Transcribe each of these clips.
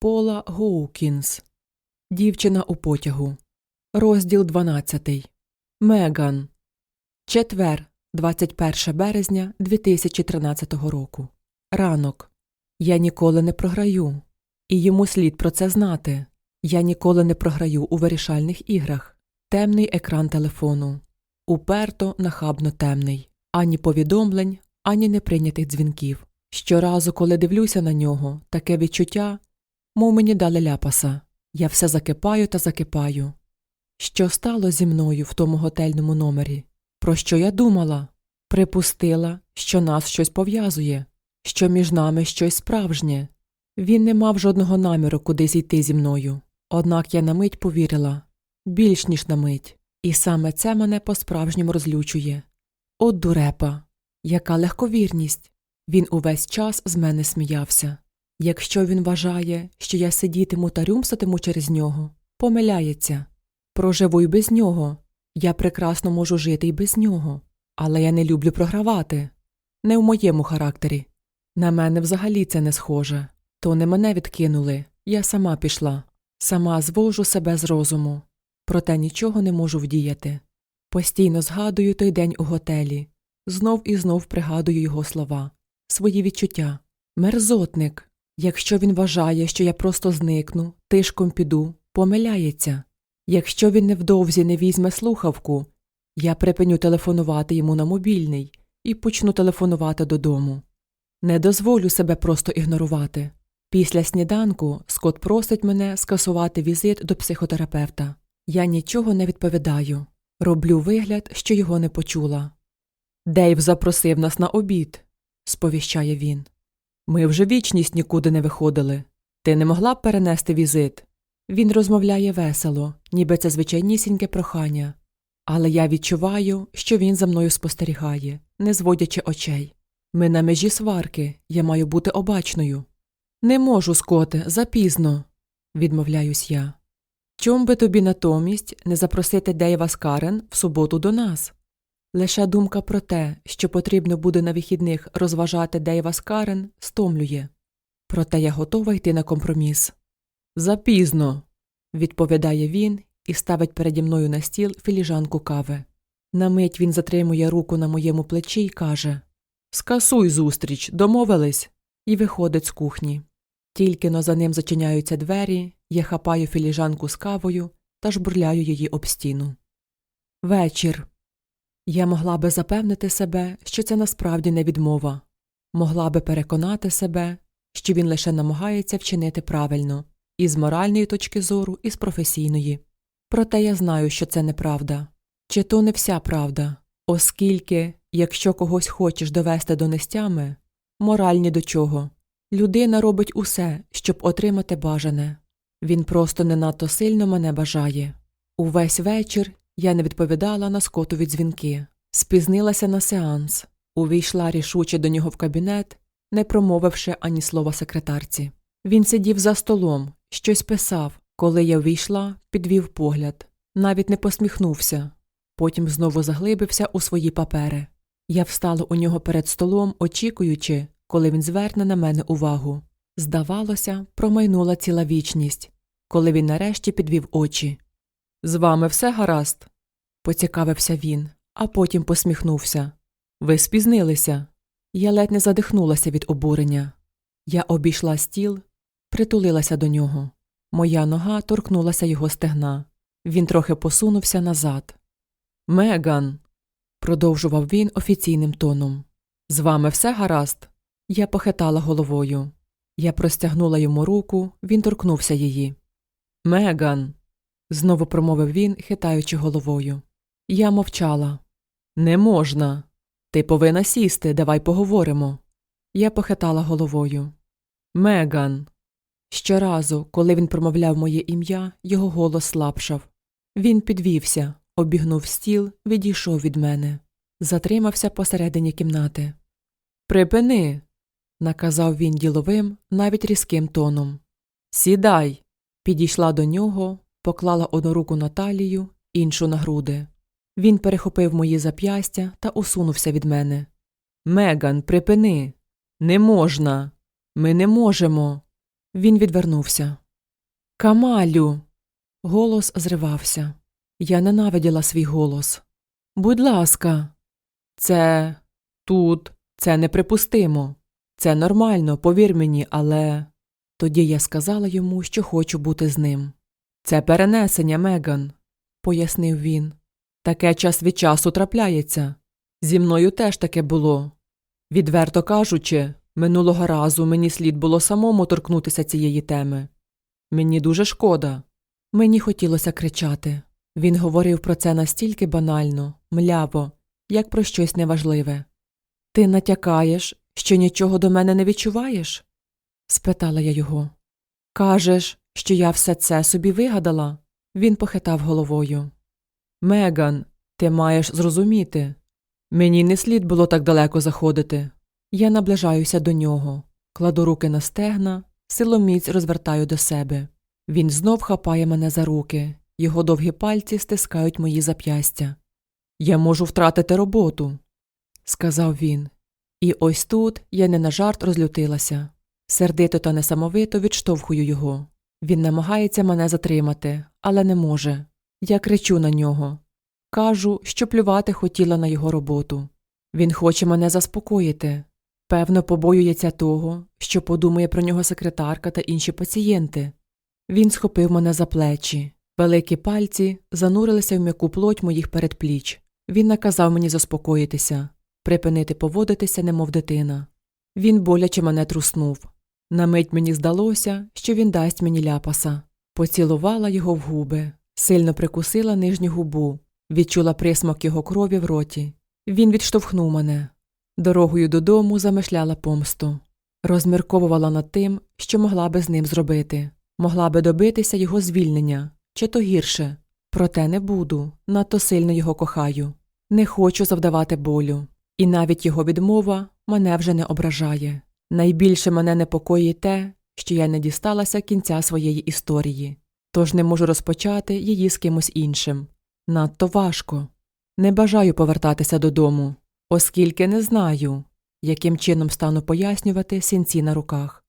Пола Гоукінс. Дівчина у потягу. Розділ 12. Меган. Четвер, 21 березня 2013 року. Ранок. Я ніколи не програю. І йому слід про це знати. Я ніколи не програю у вирішальних іграх. Темний екран телефону. Уперто нахабно темний. Ані повідомлень, ані неприйнятих дзвінків. Щоразу, коли дивлюся на нього, таке відчуття, мов мені дали ляпаса. Я все закипаю та закипаю. Що стало зі мною в тому готельному номері? Про що я думала? Припустила, що нас щось пов'язує, що між нами щось справжнє. Він не мав жодного наміру кудись йти зі мною. Однак я на мить повірила більш ніж на мить, і саме це мене по-справжньому розлючує. От дурепа, яка легковірність. Він увесь час з мене сміявся. Якщо він вважає, що я сидітиму та рюмсатиму через нього, помиляється. Проживу й без нього. Я прекрасно можу жити й без нього. Але я не люблю програвати. Не в моєму характері. На мене взагалі це не схоже. То не мене відкинули, я сама пішла. Сама звожу себе з розуму. Проте нічого не можу вдіяти. Постійно згадую той день у готелі. Знов і знов пригадую його слова, свої відчуття. Мерзотник. Якщо він вважає, що я просто зникну, тишком піду, помиляється. Якщо він невдовзі не візьме слухавку, я припиню телефонувати йому на мобільний і почну телефонувати додому. Не дозволю себе просто ігнорувати. Після сніданку Скот просить мене скасувати візит до психотерапевта. Я нічого не відповідаю. Роблю вигляд, що його не почула. Дейв запросив нас на обід, сповіщає він. Ми вже вічність нікуди не виходили. Ти не могла б перенести візит? Він розмовляє весело, ніби це звичайнісіньке прохання. Але я відчуваю, що він за мною спостерігає, не зводячи очей. Ми на межі сварки, я маю бути обачною. Не можу, скоте, запізно, відмовляюсь я. Чом би тобі натомість не запросити Дейва з Карен в суботу до нас? Лише думка про те, що потрібно буде на вихідних розважати Дейва з Карен, стомлює. Проте я готова йти на компроміс. Запізно, відповідає він і ставить переді мною на стіл філіжанку кави. На мить він затримує руку на моєму плечі і каже Скасуй зустріч, домовились, і виходить з кухні. Тільки но за ним зачиняються двері, я хапаю філіжанку з кавою та жбурляю її об стіну. Вечір. Я могла би запевнити себе, що це насправді не відмова, могла би переконати себе, що він лише намагається вчинити правильно, і з моральної точки зору, і з професійної. Проте я знаю, що це неправда. Чи то не вся правда, оскільки, якщо когось хочеш довести до нестями, мораль ні до чого. Людина робить усе, щоб отримати бажане. Він просто не надто сильно мене бажає. Увесь вечір я не відповідала на скотові дзвінки, спізнилася на сеанс, увійшла рішуче до нього в кабінет, не промовивши ані слова секретарці. Він сидів за столом, щось писав. Коли я ввійшла, підвів погляд, навіть не посміхнувся. Потім знову заглибився у свої папери. Я встала у нього перед столом, очікуючи, коли він зверне на мене увагу. Здавалося, промайнула ціла вічність, коли він нарешті підвів очі. З вами все гаразд? поцікавився він, а потім посміхнувся. Ви спізнилися. Я ледь не задихнулася від обурення. Я обійшла стіл, притулилася до нього. Моя нога торкнулася його стегна. Він трохи посунувся назад. Меган, продовжував він офіційним тоном. З вами все гаразд? Я похитала головою. Я простягнула йому руку, він торкнувся її. Меган. Знову промовив він, хитаючи головою. Я мовчала. Не можна. Ти повинна сісти, давай поговоримо. Я похитала головою. Меган. Щоразу, коли він промовляв моє ім'я, його голос слабшав. Він підвівся, обігнув стіл, відійшов від мене, затримався посередині кімнати. Припини, наказав він діловим, навіть різким тоном. Сідай. Підійшла до нього, поклала одну руку на талію, іншу на груди. Він перехопив мої зап'ястя та усунувся від мене. Меган, припини. Не можна. Ми не можемо. Він відвернувся. Камалю. Голос зривався. Я ненавиділа свій голос. Будь ласка, це тут, це неприпустимо. Це нормально, повір мені, але. Тоді я сказала йому, що хочу бути з ним. Це перенесення, Меган, пояснив він. Таке час від часу трапляється. Зі мною теж таке було. Відверто кажучи, минулого разу мені слід було самому торкнутися цієї теми. Мені дуже шкода. Мені хотілося кричати. Він говорив про це настільки банально, мляво, як про щось неважливе. Ти натякаєш, що нічого до мене не відчуваєш? спитала я його. Кажеш, що я все це собі вигадала? Він похитав головою. Меган, ти маєш зрозуміти. Мені не слід було так далеко заходити. Я наближаюся до нього, кладу руки на стегна, силоміць розвертаю до себе. Він знов хапає мене за руки, його довгі пальці стискають мої зап'ястя. Я можу втратити роботу, сказав він. І ось тут я не на жарт розлютилася. Сердито та несамовито відштовхую його. Він намагається мене затримати, але не може. Я кричу на нього. Кажу, що плювати хотіла на його роботу. Він хоче мене заспокоїти. Певно, побоюється того, що подумає про нього секретарка та інші пацієнти. Він схопив мене за плечі. Великі пальці занурилися в м'яку плоть моїх передпліч. Він наказав мені заспокоїтися, припинити поводитися, немов дитина. Він боляче мене труснув. На мить мені здалося, що він дасть мені ляпаса. Поцілувала його в губи, сильно прикусила нижню губу, відчула присмак його крові в роті. Він відштовхнув мене. Дорогою додому замишляла помсту. Розмірковувала над тим, що могла би з ним зробити, могла би добитися його звільнення, чи то гірше. Проте не буду, надто сильно його кохаю. Не хочу завдавати болю. І навіть його відмова мене вже не ображає. Найбільше мене непокоїть те, що я не дісталася кінця своєї історії, тож не можу розпочати її з кимось іншим. Надто важко. Не бажаю повертатися додому, оскільки не знаю, яким чином стану пояснювати синці на руках.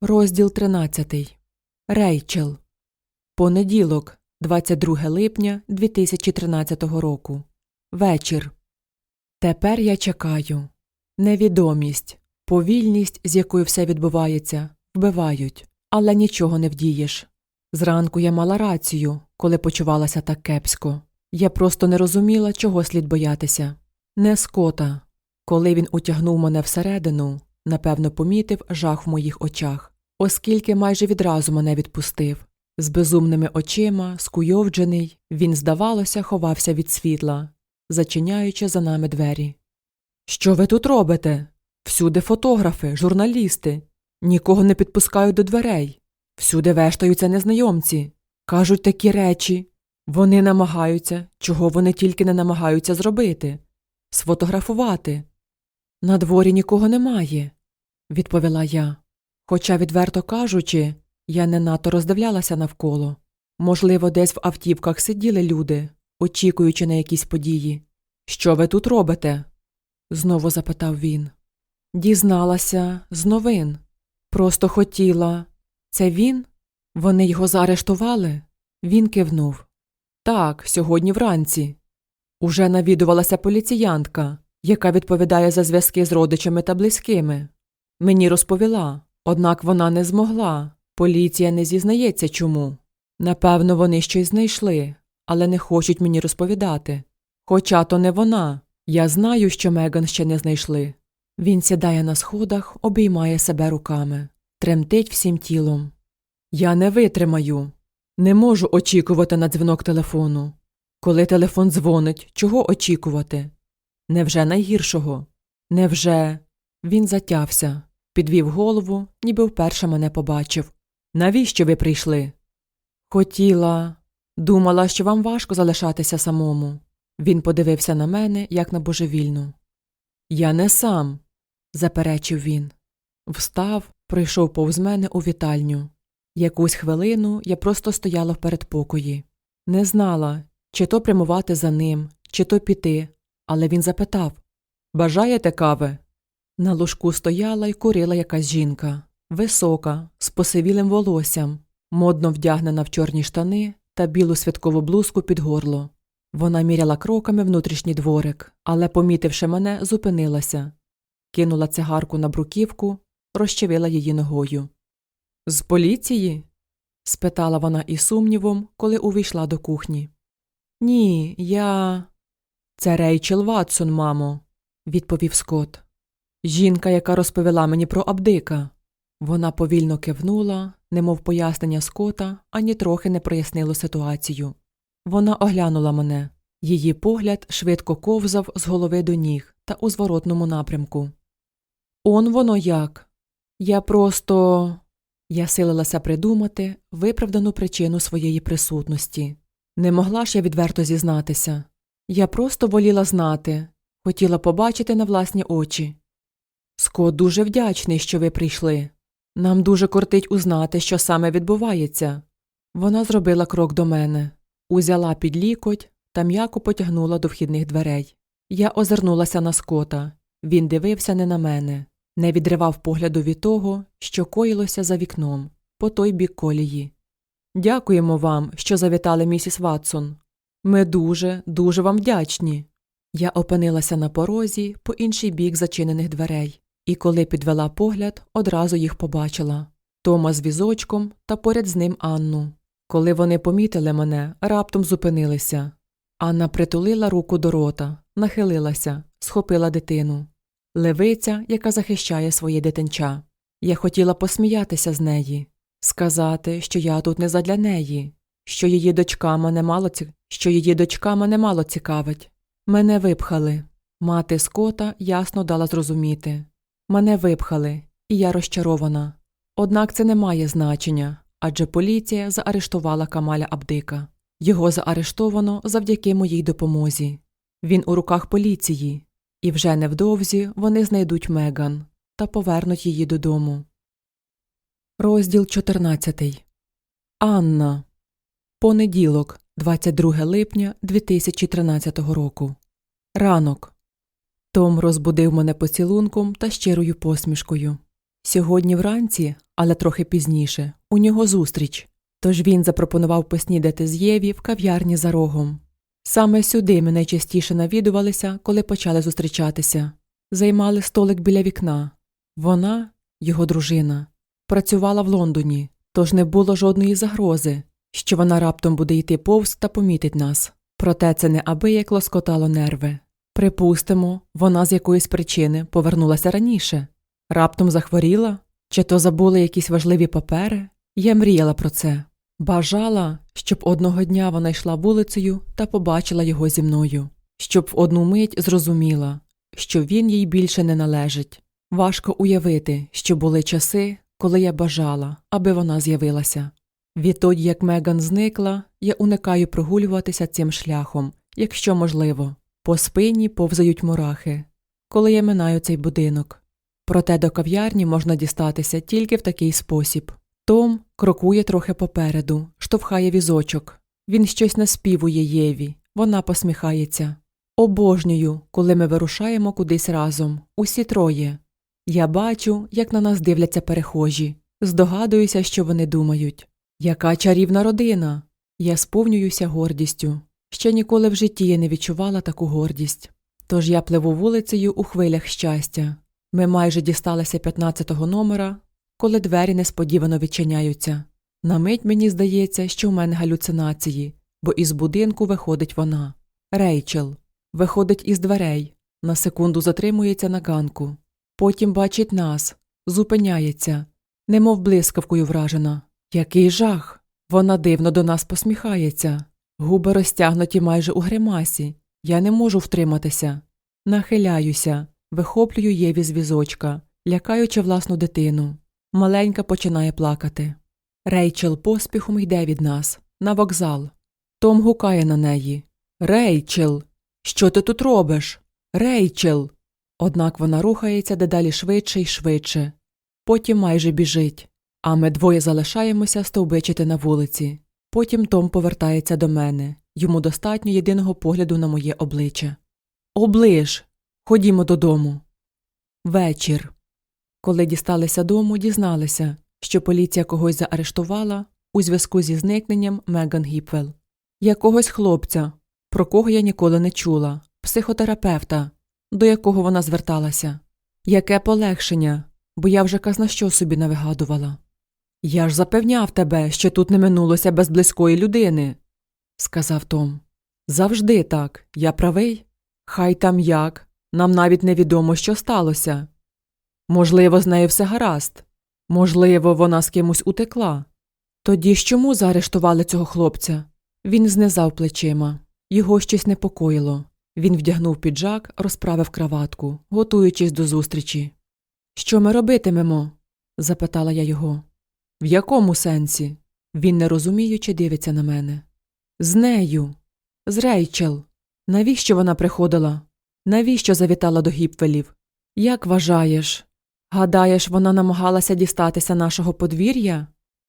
Розділ 13. Рейчел. Понеділок, 22 липня 2013 року. Вечір. Тепер я чекаю. Невідомість, повільність, з якою все відбувається, вбивають, але нічого не вдієш. Зранку я мала рацію, коли почувалася так кепсько. Я просто не розуміла, чого слід боятися. Не скота. Коли він утягнув мене всередину, напевно, помітив жах в моїх очах, оскільки майже відразу мене відпустив. З безумними очима, скуйовджений, він, здавалося, ховався від світла, зачиняючи за нами двері. Що ви тут робите? Всюди фотографи, журналісти. Нікого не підпускають до дверей. Всюди вештаються незнайомці. Кажуть такі речі. Вони намагаються, чого вони тільки не намагаються зробити сфотографувати. На дворі нікого немає, відповіла я. Хоча, відверто кажучи, я не надто роздивлялася навколо. Можливо, десь в автівках сиділи люди, очікуючи на якісь події. Що ви тут робите? знову запитав він. Дізналася з новин. Просто хотіла. Це він? Вони його заарештували? Він кивнув. Так, сьогодні вранці. Уже навідувалася поліціянтка, яка відповідає за зв'язки з родичами та близькими. Мені розповіла, однак вона не змогла. Поліція не зізнається чому. Напевно, вони щось знайшли, але не хочуть мені розповідати. Хоча то не вона. Я знаю, що Меган ще не знайшли. Він сідає на сходах, обіймає себе руками, тремтить всім тілом. Я не витримаю. Не можу очікувати на дзвінок телефону. Коли телефон дзвонить, чого очікувати? Невже найгіршого? Невже. Він затявся, підвів голову, ніби вперше мене побачив. Навіщо ви прийшли? Хотіла. Думала, що вам важко залишатися самому. Він подивився на мене, як на божевільну. Я не сам, заперечив він. Встав, прийшов повз мене у вітальню. Якусь хвилину я просто стояла в передпокої. Не знала, чи то прямувати за ним, чи то піти, але він запитав Бажаєте кави? На ложку стояла й курила якась жінка. Висока, з посивілим волоссям, модно вдягнена в чорні штани та білу святкову блузку під горло. Вона міряла кроками внутрішній дворик, але, помітивши мене, зупинилася. Кинула цигарку на бруківку, розчавила її ногою. З поліції? спитала вона із сумнівом, коли увійшла до кухні. Ні, я. Це Рейчел Ватсон, мамо, відповів Скотт. Жінка, яка розповіла мені про Абдика. Вона повільно кивнула, немов пояснення Скота, ані трохи не прояснило ситуацію. Вона оглянула мене. Її погляд швидко ковзав з голови до ніг та у зворотному напрямку. Он воно як. Я просто. Я силилася придумати виправдану причину своєї присутності. Не могла ж я відверто зізнатися. Я просто воліла знати, хотіла побачити на власні очі. Скот дуже вдячний, що ви прийшли. Нам дуже кортить узнати, що саме відбувається. Вона зробила крок до мене, узяла під лікоть та м'яко потягнула до вхідних дверей. Я озирнулася на скота. Він дивився не на мене, не відривав погляду від того, що коїлося за вікном, по той бік колії. Дякуємо вам, що завітали, місіс Ватсон. Ми дуже, дуже вам вдячні. Я опинилася на порозі по інший бік зачинених дверей, і коли підвела погляд, одразу їх побачила Тома з візочком та поряд з ним Анну. Коли вони помітили мене, раптом зупинилися. Анна притулила руку до рота, нахилилася, схопила дитину. Левиця, яка захищає своє дитинча. Я хотіла посміятися з неї, сказати, що я тут не задля неї, що її дочка мене мало ці... мене мало цікавить. Мене випхали. Мати Скота ясно дала зрозуміти. Мене випхали, і я розчарована. Однак це не має значення, адже поліція заарештувала Камаля Абдика. Його заарештовано завдяки моїй допомозі. Він у руках поліції, і вже невдовзі вони знайдуть Меган та повернуть її додому. Розділ 14. Анна. Понеділок, 22 липня 2013 року. Ранок. Том розбудив мене поцілунком та щирою посмішкою. Сьогодні вранці, але трохи пізніше, у нього зустріч. Тож він запропонував поснідати з Єві в кав'ярні за рогом. Саме сюди ми найчастіше навідувалися, коли почали зустрічатися. Займали столик біля вікна. Вона, його дружина, працювала в Лондоні, тож не було жодної загрози, що вона раптом буде йти повз та помітить нас. Проте це не аби як лоскотало нерви. Припустимо, вона з якоїсь причини повернулася раніше. Раптом захворіла? Чи то забула якісь важливі папери? Я мріяла про це. Бажала, щоб одного дня вона йшла вулицею та побачила його зі мною, щоб в одну мить зрозуміла, що він їй більше не належить. Важко уявити, що були часи, коли я бажала, аби вона з'явилася. Відтоді, як Меган зникла, я уникаю прогулюватися цим шляхом, якщо можливо. По спині повзають мурахи, коли я минаю цей будинок. Проте до кав'ярні можна дістатися тільки в такий спосіб. Том крокує трохи попереду, штовхає візочок. Він щось наспівує Єві, вона посміхається. Обожнюю, коли ми вирушаємо кудись разом, усі троє. Я бачу, як на нас дивляться перехожі. Здогадуюся, що вони думають. Яка чарівна родина. Я сповнююся гордістю. Ще ніколи в житті я не відчувала таку гордість. Тож я пливу вулицею у хвилях щастя. Ми майже дісталися 15-го номера, коли двері несподівано відчиняються. На мить мені здається, що в мене галюцинації, бо із будинку виходить вона. Рейчел. Виходить із дверей, на секунду затримується на ганку. Потім бачить нас, зупиняється, немов блискавкою вражена. Який жах! Вона дивно до нас посміхається. Губи розтягнуті майже у гримасі. Я не можу втриматися. Нахиляюся, вихоплюю Єві з візочка, лякаючи власну дитину. Маленька починає плакати. Рейчел поспіхом йде від нас, на вокзал. Том гукає на неї. Рейчел, що ти тут робиш? Рейчел. Однак вона рухається дедалі швидше й швидше. Потім майже біжить. А ми двоє залишаємося стовбичити на вулиці. Потім Том повертається до мене. Йому достатньо єдиного погляду на моє обличчя. Оближ. Ходімо додому. Вечір. Коли дісталися дому, дізналися, що поліція когось заарештувала у зв'язку зі зникненням Меган Гіпвелл. Якогось хлопця, про кого я ніколи не чула, психотерапевта, до якого вона зверталася. Яке полегшення, бо я вже казна що собі навигадувала. Я ж запевняв тебе, що тут не минулося без близької людини, сказав Том. Завжди так, я правий. Хай там як, нам навіть невідомо, що сталося. Можливо, з нею все гаразд. Можливо, вона з кимось утекла. Тоді чому заарештували цього хлопця? Він знизав плечима. Його щось непокоїло. Він вдягнув піджак, розправив краватку, готуючись до зустрічі. Що ми робитимемо? запитала я його. В якому сенсі? Він нерозуміючи дивиться на мене. З нею. З Рейчел. Навіщо вона приходила? Навіщо завітала до Гіпвелів? Як вважаєш? Гадаєш, вона намагалася дістатися нашого подвір'я?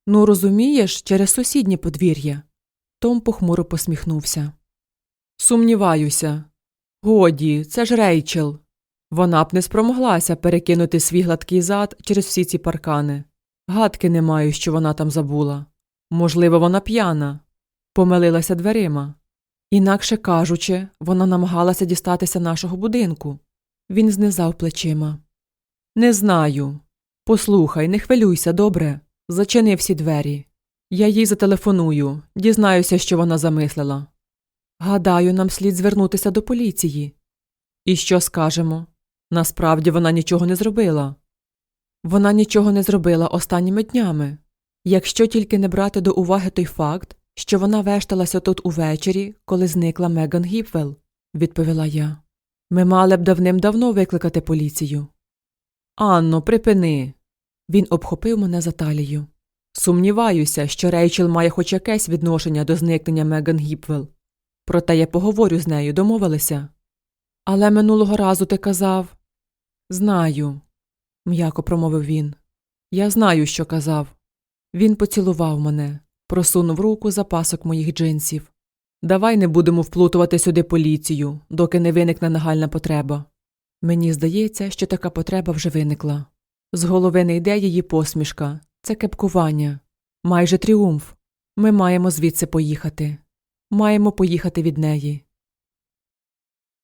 Ну, розумієш, через сусіднє подвір'я. Том похмуро посміхнувся. Сумніваюся. Годі, це ж Рейчел. Вона б не спромоглася перекинути свій гладкий зад через всі ці паркани. Гадки не маю, що вона там забула. Можливо, вона п'яна, помилилася дверима. Інакше кажучи, вона намагалася дістатися нашого будинку. Він знизав плечима. Не знаю. Послухай, не хвилюйся, добре. Зачини всі двері. Я їй зателефоную, дізнаюся, що вона замислила. Гадаю, нам слід звернутися до поліції. І що скажемо? Насправді вона нічого не зробила. Вона нічого не зробила останніми днями. Якщо тільки не брати до уваги той факт, що вона вешталася тут увечері, коли зникла Меган Гіпвелл, відповіла я. Ми мали б давним-давно викликати поліцію. Анно, припини. Він обхопив мене за талію. Сумніваюся, що Рейчел має хоч якесь відношення до зникнення Меган Гіпвелл. Проте я поговорю з нею, домовилися. Але минулого разу ти казав Знаю, м'яко промовив він. Я знаю, що казав. Він поцілував мене, просунув руку за пасок моїх джинсів. Давай не будемо вплутувати сюди поліцію, доки не виникне нагальна потреба. Мені здається, що така потреба вже виникла. З голови не йде її посмішка, це кепкування, майже тріумф. Ми маємо звідси поїхати. Маємо поїхати від неї.